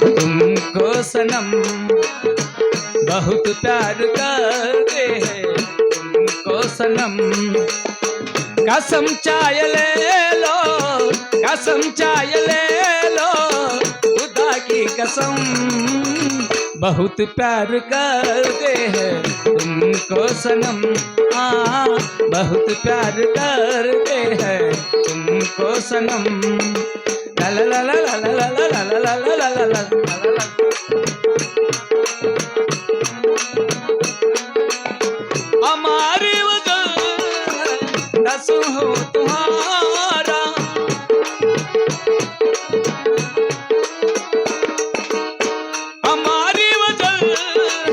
तुमको सनम बहुत प्यार करते हैं। तुमको सनम कसम चाय ले लो, कसम चाय ले लो, खुदा की कसम बहुत प्यार करते हैं। तुमको सनम हाँ बहुत प्यार करते हैं। तुमको सनम हमारी वजह दसू हो तुम्हारा। हमारी वजह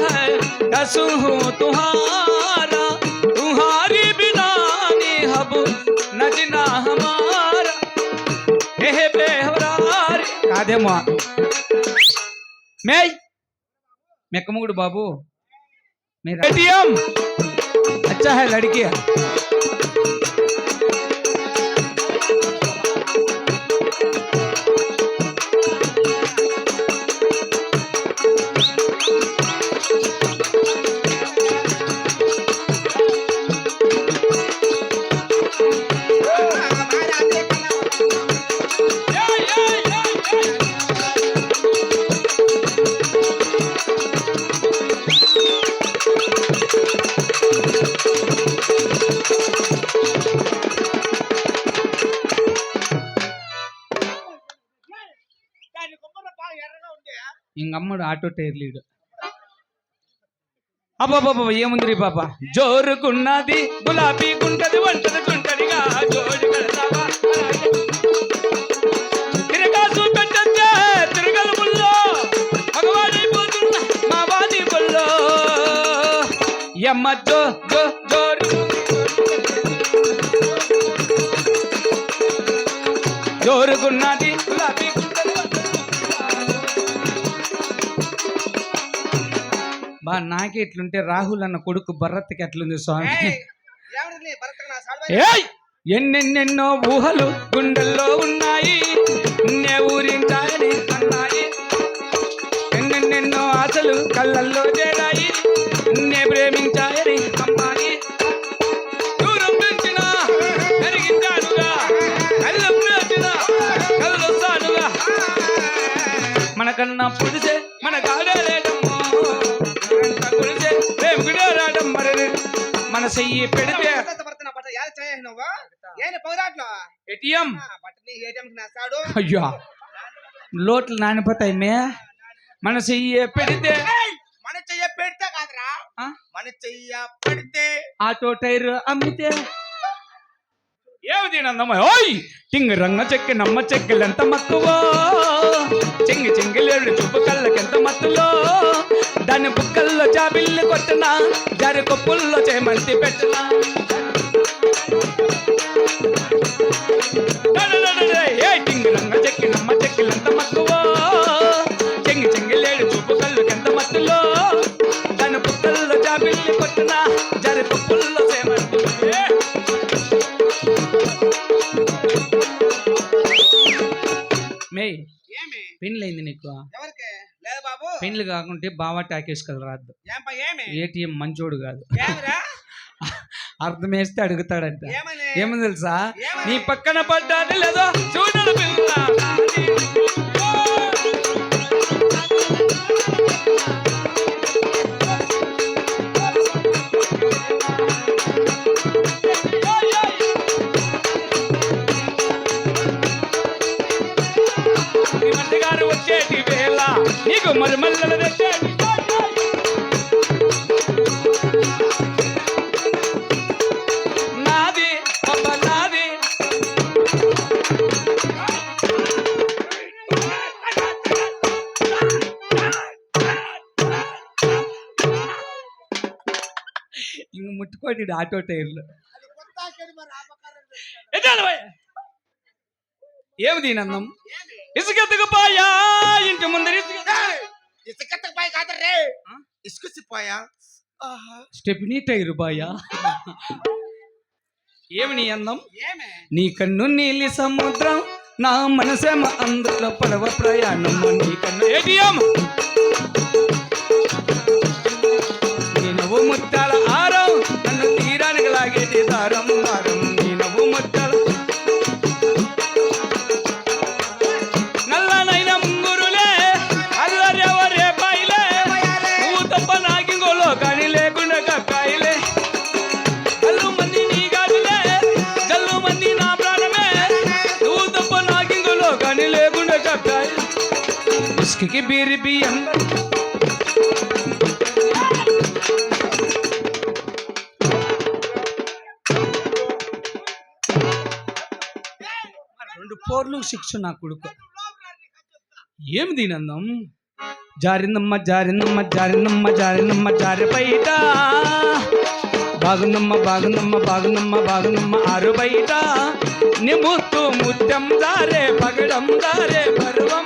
है दसू हो तुम्हारा। तुम्हारी बिना हब नजना हमारा। बेह बेहरार కాదేమో మేయ్ మెక్కముగుడు బాబు मेरा एटीएम अच्छा है लड़की है తమ్ముడు ఆటో టైర్ లీడు. అబ్బాబాబా ఏముంది రీ పాప? జోరుకున్నది గులాబీ గుంటది వంటది గుంటదిగా. జోడు కడతావా జో జో జోరు. జోరుగున్నది గులాబీ గుంటది బా నాకే ఇట్లుంటే రాహుల్ అన్న కొడుకు భరత్కి ఎట్లుంది స్వామి? ఎన్నెన్నెన్నో ఊహలు గుండెల్లో ఉన్నాయి. అన్నాయి. ఎన్నెన్నెన్నో ఆశలు కళ్ళల్లో చేరాయి నే ప్రేమించాయని అమ్మాయి. దూరం పెంచిన పెరిగించానుగా కళ్ళు పెంచిన కళ్ళు సానుగా మనకన్నా పుడిసే మన చెయ్యి పెడితే ఏటీఎం. అయ్యో. లోట్లు నానిపోతాయి మే మన చెయ్యి పెడితే మన చెయ్య పెడితే కాదురా? మన చెయ్య పెడితే ఆటో టైర్ అమ్మితే ఏమిటి నందమ్మ? ఓయ్! టింగ్ రంగ చెక్కి నమ్మ చెక్కిలెంత మక్కువ చెంగి చెంగిలేడు చూపు కళ్ళకెంత మత్తులో? దాని బుక్కల్లో జాబిల్లు కొట్టిన జరి కొప్పుల్లో చేమంతి పెట్టిన. పెన్లు కాకుంటే బావా టాకేసుకెళ్ళరాదు ఏటీఎం మంచోడు కాదు. అర్థం వేస్తే అడుగుతాడంట. ఏమని? తెలుసా? నీ పక్కన పడ్డా లేదో చూడడు ಹಿಂಗ್ ಮುಟ್ಕೊಂಡಿದ್ದು ಆಟೋ ಟೈರ್ಲು ఏమిది నందం ఇసుకెత్తుకుపోయా ఇసుకత్తకు పోయి కాదర్రే ఆ? ఇసుకొచ్చిపోయా ఆహా. స్టెప్నీ టైర్ బాయా ఏమి నీ అందం? ఏమే? నీ కన్ను నీలి సముద్రం నా మనసేమ అందులో పడవ ప్రయాణం. నీకన్నా ఏటీఎం? ఇసుకకి బీరి బియ్యం. రెండు పోర్లు శిక్ష నా కొడుకు. ఏమి దీనందం జారిందమ్మ జారిందమ్మ జారిందమ్మ జారిందమ్మ జారి బయట. బాగుందమ్మ బాగుందమ్మ బాగుందమ్మ బాగుందమ్మ ఆరు బయట. నిముత్తు ముత్యం దారే పగడం దారే పర్వం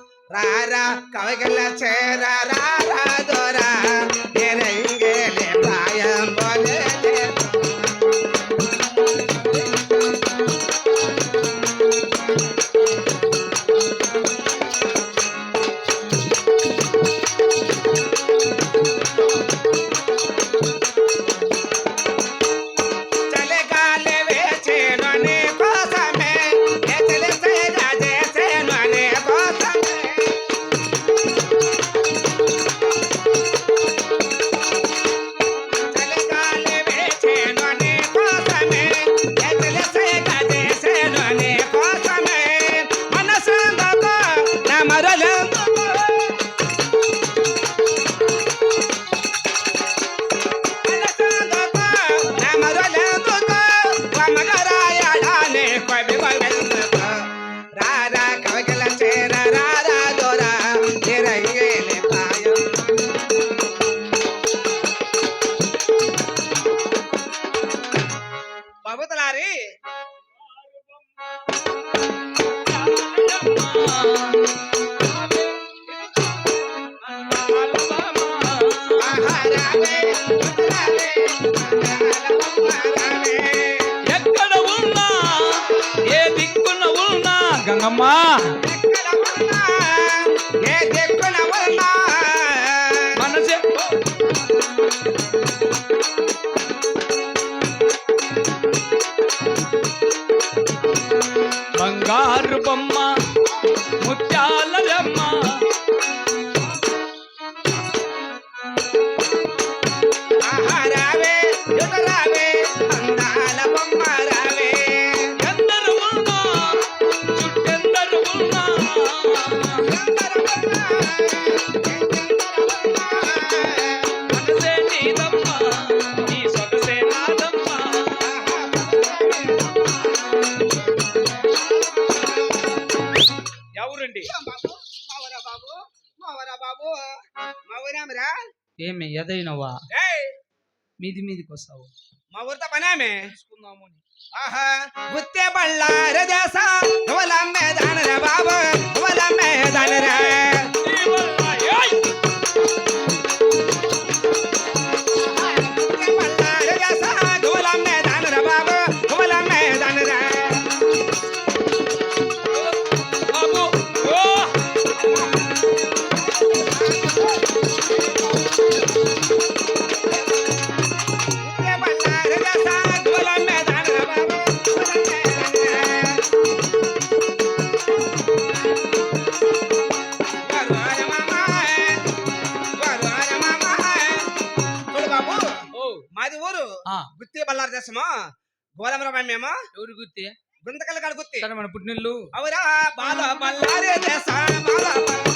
రారా కవగల చేరా రారా దొరా. মা ఏమి? ఎదైనవా? మీది మీదికి వస్తావు మా ఊరితో పనేమే చూసుకుందాము. ఆహా! గుత్తే బళ్ళార దేశ నువ్వులమ్మే దానరా బాబు నువ్వులమ్మే దానరా దేశమా దేశము? గోదావరి మేము? ఎవరు గుర్తి కాడ గుర్తి మన పుట్టినిల్లు. అవురా బాల బల్లారే దేశ బాల